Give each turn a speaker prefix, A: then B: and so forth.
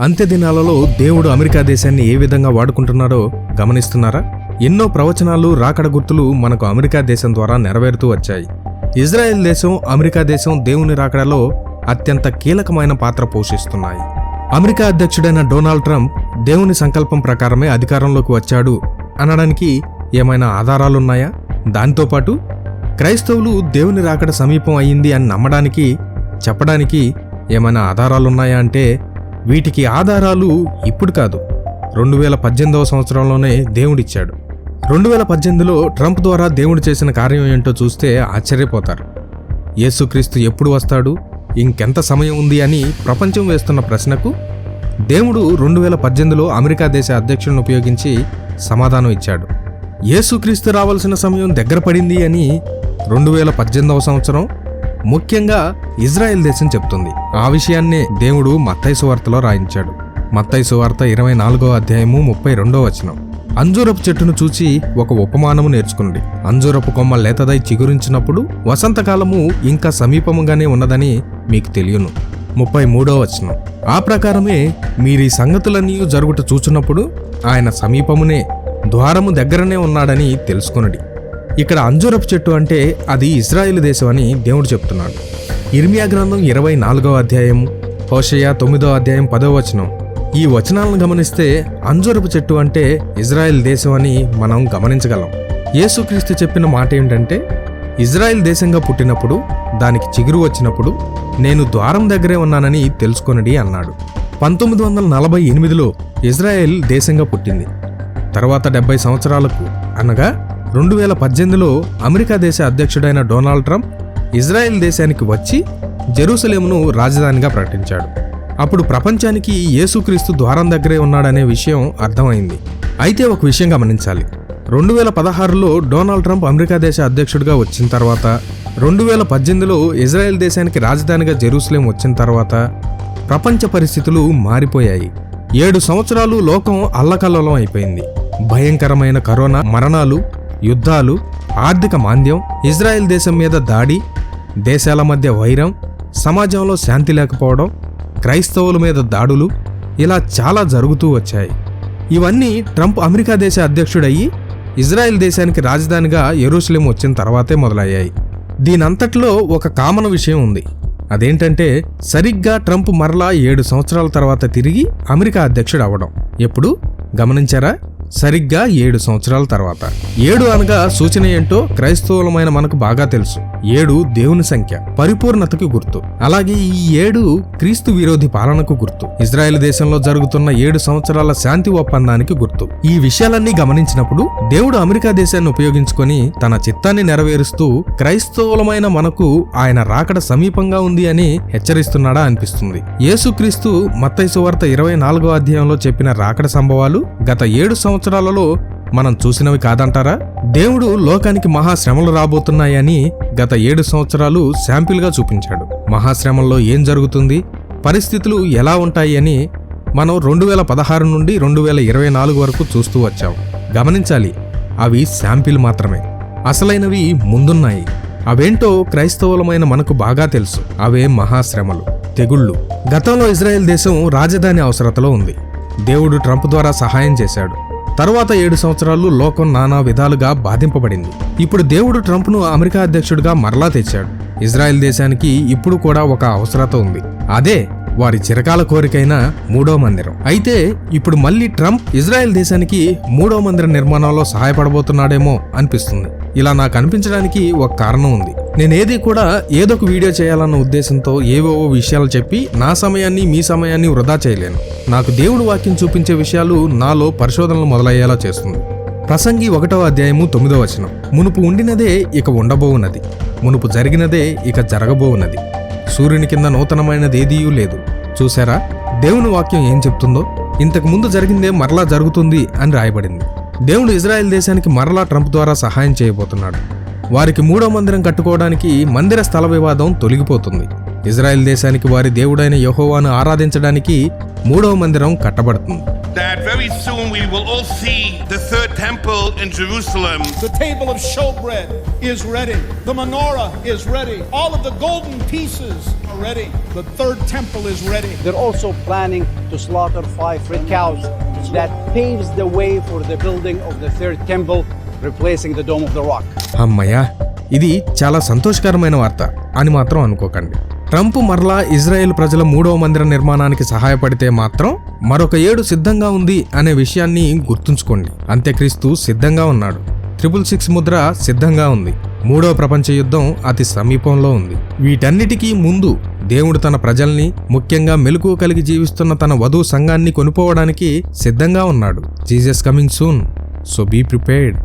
A: అంత్యదినాలలో దేవుడు అమెరికా దేశాన్ని ఏ విధంగా వాడుకుంటున్నాడో గమనిస్తున్నారా? ఎన్నో ప్రవచనాలు రాకడ గుర్తులు మనకు అమెరికా దేశం ద్వారా నెరవేరుతూ వచ్చాయి. ఇజ్రాయెల్ దేశం అమెరికా దేశం దేవుని రాకడలో అత్యంత కీలకమైన పాత్ర పోషిస్తున్నాయి. అమెరికా అధ్యక్షుడైన డొనాల్డ్ ట్రంప్ దేవుని సంకల్పం ప్రకారమే అధికారంలోకి వచ్చాడు అనడానికి ఏమైనా ఆధారాలున్నాయా? దాంతో పాటు క్రైస్తవులు దేవుని రాకడ సమీపం అయ్యింది అని నమ్మడానికి చెప్పడానికి ఏమైనా ఆధారాలున్నాయా అంటే వీటికి ఆధారాలు ఇప్పుడు కాదు. రెండు వేల పద్దెనిమిదవ సంవత్సరంలోనే దేవుడిచ్చాడు. రెండు వేల పద్దెనిమిదిలో ట్రంప్ ద్వారా దేవుడు చేసిన కార్యం ఏంటో చూస్తే ఆశ్చర్యపోతారు. యేసుక్రీస్తు ఎప్పుడు వస్తాడు? ఇంకెంత సమయం ఉంది అని ప్రపంచం వేస్తున్న ప్రశ్నకు దేవుడు రెండు వేల పద్దెనిమిదిలో అమెరికా దేశ అధ్యక్షులను ఉపయోగించి సమాధానం ఇచ్చాడు. యేసుక్రీస్తు రావాల్సిన సమయం దగ్గర పడింది అని రెండు వేల పద్దెనిమిదవ సంవత్సరం ముఖ్యంగా ఇజ్రాయెల్ దేశం చెప్తుంది. ఆ విషయాన్నే దేవుడు మత్తై సువార్తలో రాయించాడు. మత్తై సువార్త ఇరవై నాలుగో అధ్యాయము ముప్పై రెండో వచనం. అంజూరపు చెట్టును చూచి ఒక ఉపమానము నేర్చుకున్నది అంజూరపు కొమ్మ లేతదై చిగురించినప్పుడు వసంతకాలము ఇంకా సమీపముగానే ఉన్నదని మీకు తెలియను. ముప్పై మూడో వచనం. ఆ ప్రకారమే మీరీ సంగతులన్నీ జరుగుట చూచినప్పుడు ఆయన సమీపమునే ద్వారము దగ్గరనే ఉన్నాడని తెలుసుకునడి. ఇక్కడ అంజూరపు చెట్టు అంటే అది ఇజ్రాయిల్ దేశం అని దేవుడు చెప్తున్నాడు. ఇర్మియా గ్రంథం ఇరవై నాలుగవ అధ్యాయం హోషయ తొమ్మిదో అధ్యాయం పదో వచనం. ఈ వచనాలను గమనిస్తే అంజూరపు చెట్టు అంటే ఇజ్రాయెల్ దేశం అని మనం గమనించగలం. యేసుక్రీస్తు చెప్పిన మాట ఏంటంటే ఇజ్రాయెల్ దేశంగా పుట్టినప్పుడు దానికి చిగురు వచ్చినప్పుడు నేను ద్వారం దగ్గరే ఉన్నానని తెలుసుకొనడి అన్నాడు. పంతొమ్మిది వందల నలభై ఎనిమిదిలో ఇజ్రాయెల్ దేశంగా పుట్టింది. తర్వాత డెబ్బై సంవత్సరాలకు అనగా రెండు వేల పద్దెనిమిదిలో అమెరికా దేశ అధ్యక్షుడైన డొనాల్డ్ ట్రంప్ ఇజ్రాయెల్ దేశానికి వచ్చి జెరూసలేమును రాజధానిగా ప్రకటించాడు. అప్పుడు ప్రపంచానికి యేసుక్రీస్తు ద్వారం దగ్గరే ఉన్నాడనే విషయం అర్థమైంది. అయితే ఒక విషయం గమనించాలి. రెండు వేల పదహారులో డొనాల్డ్ ట్రంప్ అమెరికా దేశ అధ్యక్షుడిగా వచ్చిన తర్వాత రెండు వేల పద్దెనిమిదిలో ఇజ్రాయెల్ దేశానికి రాజధానిగా జెరూసలేం వచ్చిన తర్వాత ప్రపంచ పరిస్థితులు మారిపోయాయి. ఏడు సంవత్సరాలు లోకం అల్లకల్లోలం అయిపోయింది. భయంకరమైన కరోనా మరణాలు యుద్ధాలు ఆర్థిక మాంద్యం ఇజ్రాయెల్ దేశం మీద దాడి దేశాల మధ్య వైరం సమాజంలో శాంతి లేకపోవడం క్రైస్తవుల మీద దాడులు ఇలా చాలా జరుగుతూ వచ్చాయి. ఇవన్నీ ట్రంప్ అమెరికా దేశ అధ్యక్షుడయ్యి ఇజ్రాయెల్ దేశానికి రాజధానిగా ఎరూసలేం వచ్చిన తర్వాతే మొదలయ్యాయి. దీనంతట్లో ఒక కామన్ విషయం ఉంది. అదేంటంటే సరిగ్గా ట్రంప్ మరలా ఏడు సంవత్సరాల తర్వాత తిరిగి అమెరికా అధ్యక్షుడు అవ్వడం ఎప్పుడు? గమనించారా? సరిగ్గా ఏడు సంవత్సరాల తర్వాత. ఏడు అనగా సూచన ఏంటో క్రైస్తవులమైన మనకు బాగా తెలుసు. ఏడు దేవుని సంఖ్య పరిపూర్ణతకు గుర్తు. అలాగే ఈ ఏడు క్రీస్తు విరోధి పాలనకు గుర్తు. ఇజ్రాయెల్ దేశంలో జరుగుతున్న ఏడు సంవత్సరాల శాంతి ఒప్పందానికి గుర్తు. ఈ విషయాలన్నీ గమనించినప్పుడు దేవుడు అమెరికా దేశాన్ని ఉపయోగించుకొని తన చిత్తాన్ని నెరవేరుస్తూ క్రైస్తవులమైన మనకు ఆయన రాకడ సమీపంగా ఉంది అని హెచ్చరిస్తున్నాడా అనిపిస్తుంది. యేసుక్రీస్తు మత్తైసు వార్త ఇరవై నాలుగో అధ్యాయంలో చెప్పిన రాకడ సంభవాలు గత ఏడు సంవత్సరాలలో మనం చూసినవి కాదంటారా? దేవుడు లోకానికి మహాశ్రమలు రాబోతున్నాయని గత ఏడు సంవత్సరాలు శాంపిల్గా చూపించాడు. మహాశ్రమంలో ఏం జరుగుతుంది? పరిస్థితులు ఎలా ఉంటాయి అని మనం రెండు వేల పదహారు నుండి రెండు వేల ఇరవై నాలుగు వరకు చూస్తూ వచ్చాం. గమనించాలి అవి శాంపిల్ మాత్రమే. అసలైనవి ముందున్నాయి. అవేంటో క్రైస్తవులమైన మనకు బాగా తెలుసు. అవే మహాశ్రమలు తెగుళ్ళు. గతంలో ఇజ్రాయెల్ దేశం రాజధాని అవసరతలో ఉంది. దేవుడు ట్రంప్ ద్వారా సహాయం చేశాడు. తరువాత ఏడు సంవత్సరాలు లోకం నానా విధాలుగా బాధింపబడింది. ఇప్పుడు దేవుడు ట్రంప్ను అమెరికా అధ్యక్షుడిగా మరలా తెచ్చాడు. ఇజ్రాయెల్ దేశానికి ఇప్పుడు కూడా ఒక అవసరత ఉంది. అదే వారి చిరకాల కోరికైన మూడో మందిరం. అయితే ఇప్పుడు మళ్ళీ ట్రంప్ ఇజ్రాయెల్ దేశానికి మూడో మందిర నిర్మాణంలో సహాయపడబోతున్నాడేమో అనిపిస్తుంది. ఇలా నాకు అనిపించడానికి ఒక కారణం ఉంది. నేనేది కూడా ఏదో ఒక వీడియో చేయాలన్న ఉద్దేశంతో ఏవేవో విషయాలు చెప్పి నా సమయాన్ని మీ సమయాన్ని వృధా చేయలేను. నాకు దేవుడు వాక్యం చూపించే విషయాలు నాలో పరిశోధనలు మొదలయ్యేలా చేస్తుంది. ప్రసంగి ఒకటవ అధ్యాయము తొమ్మిదవ వచనం. మునుపు ఉండినదే ఇక ఉండబోవున్నది మునుపు జరిగినదే ఇక జరగబోవున్నది సూర్యుని కింద నూతనమైనది ఏదీయూ లేదు. చూసారా దేవుని వాక్యం ఏం చెప్తుందో? ఇంతకు ముందు జరిగిందే మరలా జరుగుతుంది అని రాయబడింది. దేవుడు ఇజ్రాయెల్ దేశానికి మరలా ట్రంప్ ద్వారా సహాయం చేయబోతున్నాడు. వారికి మూడో మందిరం కట్టుకోవడానికి మందిర స్థల వివాదం తొలగిపోతుంది ఇజ్రాయెల్ దేశానికి వారి దేవుడైన యెహోవాను ఆరాధించడానికి మూడవ మందిరం కట్టబడుతుంది
B: that very soon we will all see the third temple in Jerusalem.
C: The table of showbread is ready. The menorah is ready. All of the golden pieces are ready. The third temple is ready.
D: They're also planning to slaughter five red cows. That paves the way for the building of the third temple, replacing the dome of the rock
A: అమ్మయ్యా ఇది చాలా సంతోషకరమైన వార్త అని మాత్రం అనుకోకండి. Trump మరలా Israel ప్రజల మూడవ మందిర నిర్మాణానికి సహాయపడితే మాత్రం మరొక ఏడు సిద్ధంగా ఉంది అనే విషయాన్ని గుర్తుంచుకోండి. అంత్యక్రీస్తు సిద్ధంగా ఉన్నాడు. ట్రిపుల్ సిక్స్ ముద్ర సిద్ధంగా ఉంది. మూడవ ప్రపంచ యుద్ధం అతి సమీపంలో ఉంది. వీటన్నిటికీ ముందు దేవుడు తన ప్రజల్ని ముఖ్యంగా మెలకు కలిగి జీవిస్తున్న తన వధువు సంఘాన్ని కొనుక్కోవడానికి సిద్ధంగా ఉన్నాడు. Jesus coming soon. So be prepared.